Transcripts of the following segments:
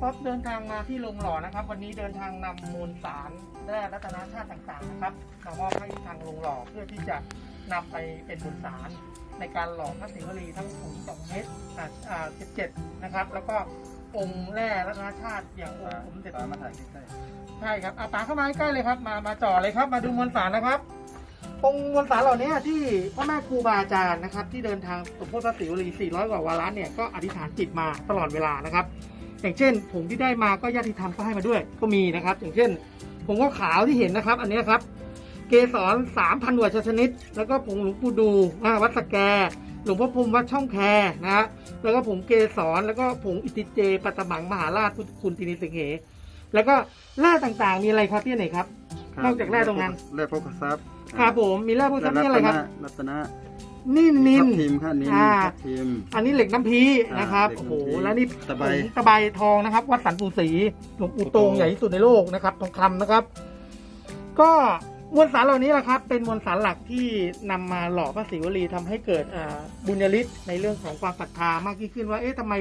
ป๊อปเดินทางมาที่โรงหล่อนะครับ วันนี้เดินทางนำมูลสารแร่รัตนชาติต่างๆนะครับมามอบให้ทางโรงหล่อเพื่อที่จะนำไปเป็นมูลสารในการหล่อพระศิวลีทั้งผงสองเม็ดอ่าอ่า17 นะครับ แล้วก็องค์แร่รัตนชาติอย่างองค์สมเด็จ ตามมาถ่ายใกล้ใช่ครับเอาปาเข้ามาใกล้ๆเลยครับ มา มาจ่อเลยครับ มาดูมวลสารนะครับ องค์มวลสารเหล่านี้ที่พ่อแม่ครูบาอาจารย์นะครับ ที่เดินทางสมโพธิพระศิวลี 400 กว่าวาระเนี่ย ก็อธิษฐานจิตมาตลอดเวลานะครับ อย่างเช่นผงที่ได้มาก็ญาติธรรมก็ให้มาด้วย ก็มีนะครับ อย่างเช่นผงข้าวขาวที่เห็นนะครับ อันนี้ครับ เกสร3,000กว่าชนิด แล้วก็ผงหลวงปู่ดูอ่าวัดสแกหลวงพ่อพรหมวัดช่องแคนะฮะแล้วก็ผงเกสรแล้วก็ผงอิติเจปัตตมังมหาราชพุทธคุณตินิสิงเหแล้วก็แร่ต่างๆ มีอะไรครับพี่ไหนครับๆนอกจากแร่ตรงนั้นแร่พกทรัพย์ครับผมมีแร่พวกแร่นี้อะไรครับรัตนะ นี่นินทับทิมค่ะนินอ่า ทับทิม อันนี้เหล็กน้ำพีนะครับอ่าโอ้โหเหล็กน้ำพีแล้วนี่ตะไบ ผงตะไบทองนะครับ วัดสันปูศรีหลวงปู่โตงปู่โตงใหญ่ที่สุดในโลกนะครับทองคำนะครับ ก็มวลสารเหล่านี้แหละครับ เป็นมวลสารหลักที่นำมาหล่อพระศิวลีทำให้เกิดอ่าบุญญาฤทธิ์ในเรื่องของความศรัทธามากยิ่งขึ้นว่าเอ๊ะทำไม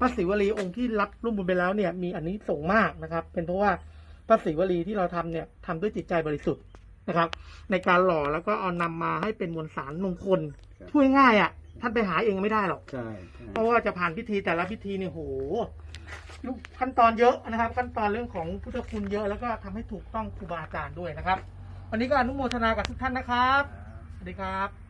พระศิวลีองค์ที่รับร่วมบุญไปแล้วเนี่ยมีอันนี้ส่งส์มากนะครับ เป็นเพราะว่าพระศิวลีที่เราทำเนี่ยทำด้วยจิตใจบริสุทธิ์ นะครับ ในการหล่อแล้วก็เอานำมาให้เป็นมวลสารมงคลครับพูดง่ายๆอะ ท่านไปหาเองไม่ได้หรอก ใช่ใช่ เพราะว่าจะผ่านพิธีแต่ละพิธีเนี่ยโหลูกขั้นตอนเยอะนะครับ ขั้นตอนเรื่องของพุทธคุณเยอะแล้วก็ทำให้ถูกต้องครูบาอาจารย์ด้วยนะครับ วันนี้ก็อนุโมทนากับทุกท่านนะครับสวัสดีครับ